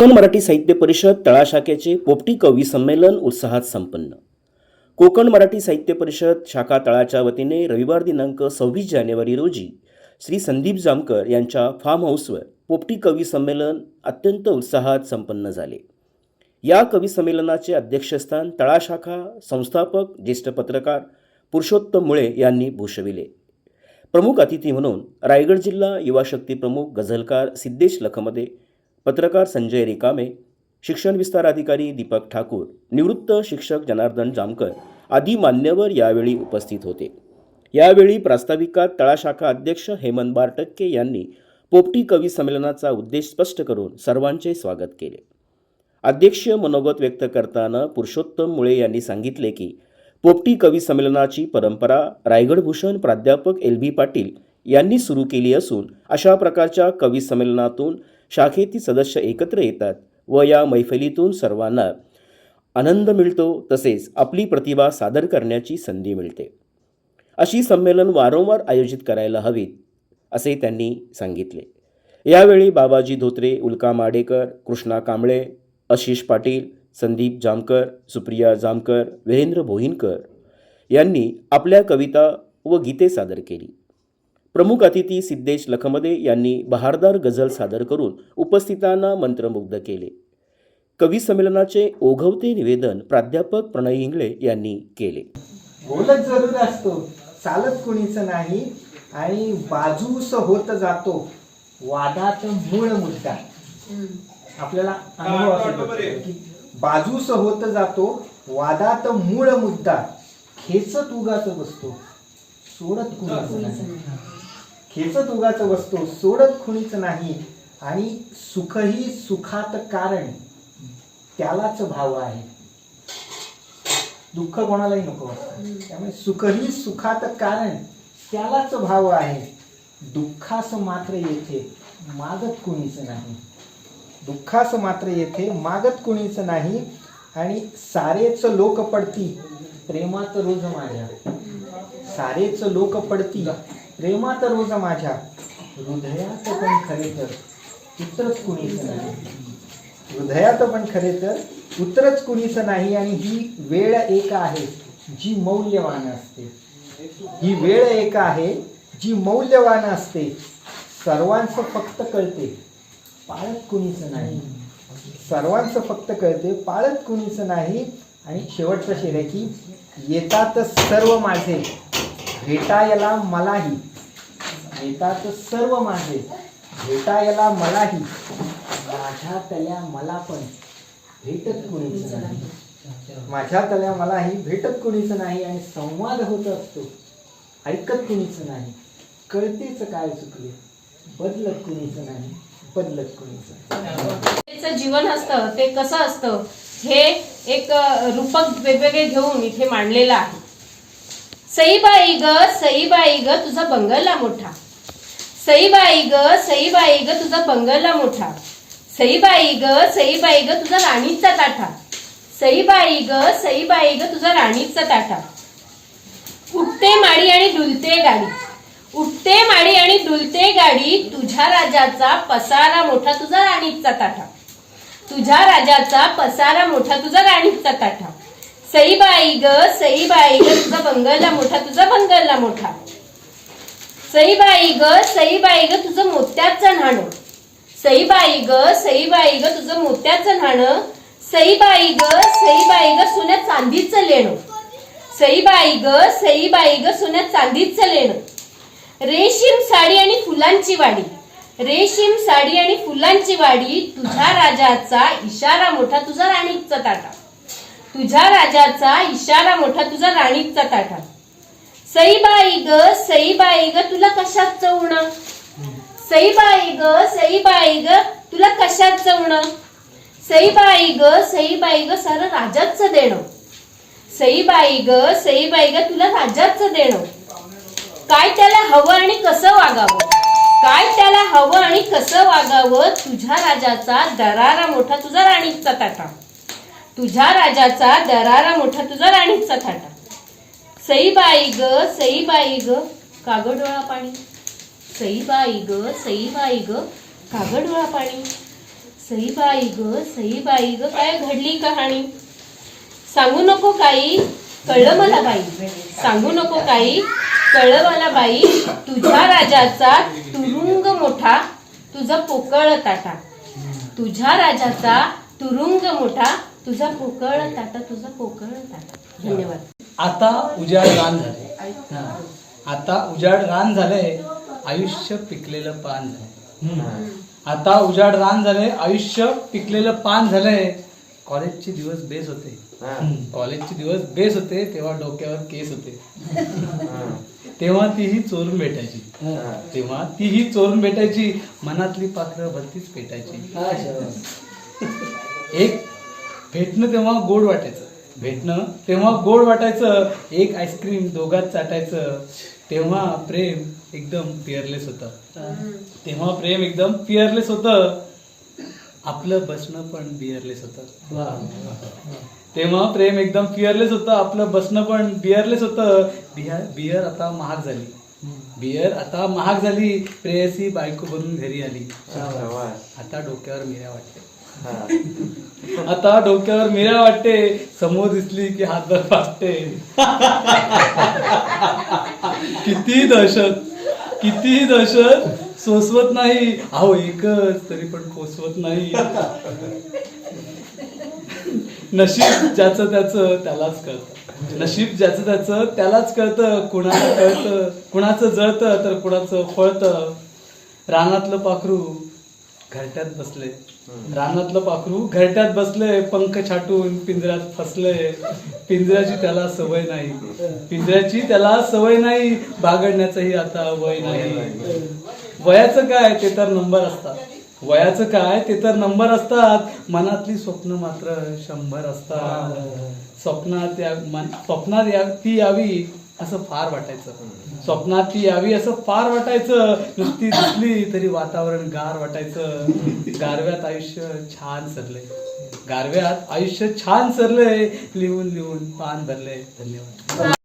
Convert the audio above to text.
कोकण मराठी साहित्य परिषद तळाशाखेचे पोपटी कवी संमेलन उत्साहात संपन्न. कोकण मराठी साहित्य परिषद शाखा तळाच्या वतीने रविवार दिनांक सव्वीस जानेवारी रोजी श्री संदीप जामकर यांच्या फार्म हाऊसवर पोपटी कवी संमेलन अत्यंत उत्साहात संपन्न झाले. या कवी संमेलनाचे अध्यक्षस्थान तळाशाखा संस्थापक ज्येष्ठ पत्रकार पुरुषोत्तम मुळे यांनी भूषविले. प्रमुख अतिथी म्हणून रायगड जिल्हा युवा शक्ती प्रमुख गझलकार सिद्धेश लखमदे पत्रकार संजय रिकामे शिक्षण विस्तार अधिकारी दीपक ठाकूर निवृत्त शिक्षक जनार्दन जामकर आदी मान्यवर यावेळी उपस्थित होते. यावेळी प्रास्ताविकात तळाशाखा अध्यक्ष हेमंत बारटक्के यांनी पोपटी कवी संमेलनाचा उद्देश स्पष्ट करून सर्वांचे स्वागत केले. अध्यक्षीय मनोगत व्यक्त करताना पुरुषोत्तम मुळे यांनी सांगितले की पोपटी कवी संमेलनाची परंपरा रायगडभूषण प्राध्यापक एल बी पाटील यांनी सुरू केली असून अशा प्रकारच्या कवी संमेलनातून शाखेतील सदस्य एकत्र येतात व या मैफलीतून सर्वांना आनंद मिळतो तसेच आपली प्रतिभा सादर करण्याची संधी मिळते. अशी संमेलन वारंवार आयोजित करायला हवीत असे त्यांनी सांगितले. यावेळी बाबाजी धोत्रे उल्का माडेकर कृष्णा कांबळे आशिष पाटील संदीप जामकर सुप्रिया जामकर वीरेंद्र भोईनकर यांनी आपल्या कविता व गीते सादर केली. प्रमुख अतिथी सिद्धेश लखमदे यांनी बहारदार गझल सादर करून उपस्थितांना मंत्रमुग्ध केले. कवी संमेलनाचे ओघवते निवेदन प्राध्यापक प्रणय इंगळे यांनी केले. बोलत जरूर असतो. चालत कुणीच नाही आणि बाजूस होत जातो. वादात मूळ मुद्दा. आपल्याला अनुभव की बाजूस होत जातो वादात मूळ मुद्दा. खेचत उगाच बसतो. सोडत कुणीच नाही. खेचत उगाच बसतो सोडत कुणीच नाही आणि सुखही सुखात कारण त्यालाच भाव आहे. दुःख कोणालाही नको असतं त्यामुळे सुखही सुखात कारण त्यालाच भाव आहे. दुःखास मात्र येथे मागत कुणीच नाही. दुःखास मात्र येथे मागत कुणीच नाही आणि सारेच लोक पडती. प्रेमात रोज माझ्या. सारेच लोक पडती. प्रेमात रोज माझ्या. हृदयात पण खरे तर उत्तरच कुणीच नाही. हृदयात पण खरे तर उत्तरच कुणीच नाही आणि ही वेळ एक आहे जी मौल्यवान असते. ही वेळ एक आहे जी मौल्यवान असते. सर्वांचं फक्त कळते पाळत कुणीच नाही. सर्वांचं फक्त कळते पाळत कुणीच नाही. आणि शेवटचं शेर आहे की येतात सर्व माझे भेटायला मलाही. भेटाच सर्व माझे. भेटायला मलाही. माझ्या तल्या मला पण. भेटत कुणीच नाही. माझ्या तल्या मलाही भेटत कुणीच नाही आणि संवाद होत असतो. ऐकत कुणीच नाही. कळतेच काय चुकले. बदलत कुणीच नाही. बदलत कुणीच त्याचं जीवन असतं ते कसं असतं हे एक रूपक वेगवेगळे घेऊन इथे मांडलेलं आहे. सईबाई ग सईबाई ग तुझा बंगला मोठा. सईबाई ग सईबाई ग तुझा बंगला मोठा. सईबाई ग सईबाई ग तुझा राणीचा ताठा. सईबाई ग सईबाई ग तुझा राणीचा ताठा. उठते माडी आणि डुलते गाडी. उठते माडी आणि डुलते गाडी तुझ्या राजाचा पसारा मोठा तुझा राणीचा ताठा. तुझ्या राजाचा पसारा मोठा तुझा राणीचा ताठा. सईबाई ग सईबाई ग तुझा बंगला मोठा तुझा बंगला मोठा. सईबाई ग सईबाई ग तुझं मोत्याचं न्हाणं सईबाई ग सईबाई ग तुझं मोत्याचं न्हाणं सईबाई ग सईबाई ग सोन्या चांदीचं लेणं. सईबाई ग सईबाई ग सोन्या चांदीचं लेणं. रेशीम साडी आणि फुलांची वाडी. रेशीम साडी आणि फुलांची वाडी तुझ्या राजाचा इशारा मोठा तुझा राणीचा ताटा. तुझ्या राजाचा इशारा मोठा तुझा राणीचा ताटा. सईबाई ग सईबाई ग तुला कशात चवण? सईबाई ग सईबाई ग तुला कशात चवण? सईबाई ग सईबाई ग सारं राजाचं देणं. सईबाई ग सईबाई ग तुला राजाचं देणं. काय त्याला हवं आणि कसं वागावं? काय त्याला हवं आणि कसं वागावं? तुझ्या राजाचा दरारा मोठा तुझा राणीचा ताटा तुझ्या राजाचा दरारा मोठा तुझा राणीचा थाटा. सईबाई ग सईबाई ग कागडोळा पाणी. सईबाई ग सईबाई ग कागडोळा पाणी. सईबाई ग सईबाई ग काय घडली कहाणी? सांगू नको काही कळलं मला बाई. सांगू नको काही कळलं मला बाई तुझ्या राजाचा तुरुंग मोठा तुझा पोकळ ताटा. तुझ्या राजाचा तुरुंग मोठा तुझा पोकळ ताटा तुझा पोकळ ताटा. धन्यवाद. आता उजाड रान झाले. आता उजाड रान झालंय आयुष्य पिकलेलं पान झालंय आता उजाड रान झालंय आयुष्य पिकलेलं पान झालंय कॉलेजचे दिवस बेस होते. कॉलेजचे दिवस बेस होते तेव्हा डोक्यावर केस होते. तेव्हा तीही चोरून भेटायची. तेव्हा तीही चोरून भेटायची मनातली पाखरं भलतीच पेटायची. एक भेटणं तेव्हा गोड वाटायचं. भेटणं तेव्हा गोड वाटायचं एक आईस्क्रीम दोघात चाटायचं तेव्हा प्रेम एकदम पिअरलेस होतं. तेव्हा प्रेम एकदम पिअरलेस होतं. आपलं बसणं पण बिअरलेस होतं. तेव्हा प्रेम एकदम पिअरलेस होतं आपलं बसणं पण बिअरलेस होतं. बियर बियर आता महाग झाली. बियर आता महाग झाली. प्रेयसी बायको बनून घरी आली. आता डोक्यावर मिऱ्या वाटते आता डोक्यावर मिऱ्या वाटते समोर दिसली की हातभर फाटते. किती दहशत किती दहशत. सोसवत नाही. अहो एकच तरी पण कोसवत नाही. नशीब ज्याचं त्याचं त्यालाच कळतं. नशीब ज्याचं त्याचं त्यालाच कळतं. कुणाला कळतं कुणाचं जळतं तर कुणाचं फळतं. रानातलं पाखरू घरट्यात बसले. रानातलं पाखरू घरट्यात बसले पंख छाटून पिंजऱ्यात फसले. पिंजऱ्याची त्याला सवय नाही. पिंजऱ्याची त्याला सवय नाही. बागडण्याचंही आता वय नाही. वयाचं काय? ते तर नंबर असतात. वयाचं काय? ते तर नंबर असतात. मनातली स्वप्न मात्र शंभर असतात. स्वप्नात या स्वप्नात या ती यावी. असं फार वाटायचं. स्वप्नात ती यावी असं फार वाटायचं. नुसती दिसली तरी वातावरण गार वाटायचं. गारव्यात आयुष्य छान सरले गारव्यात आयुष्य छान सरलंय. लिहून लिहून पान भरले धन्यवाद.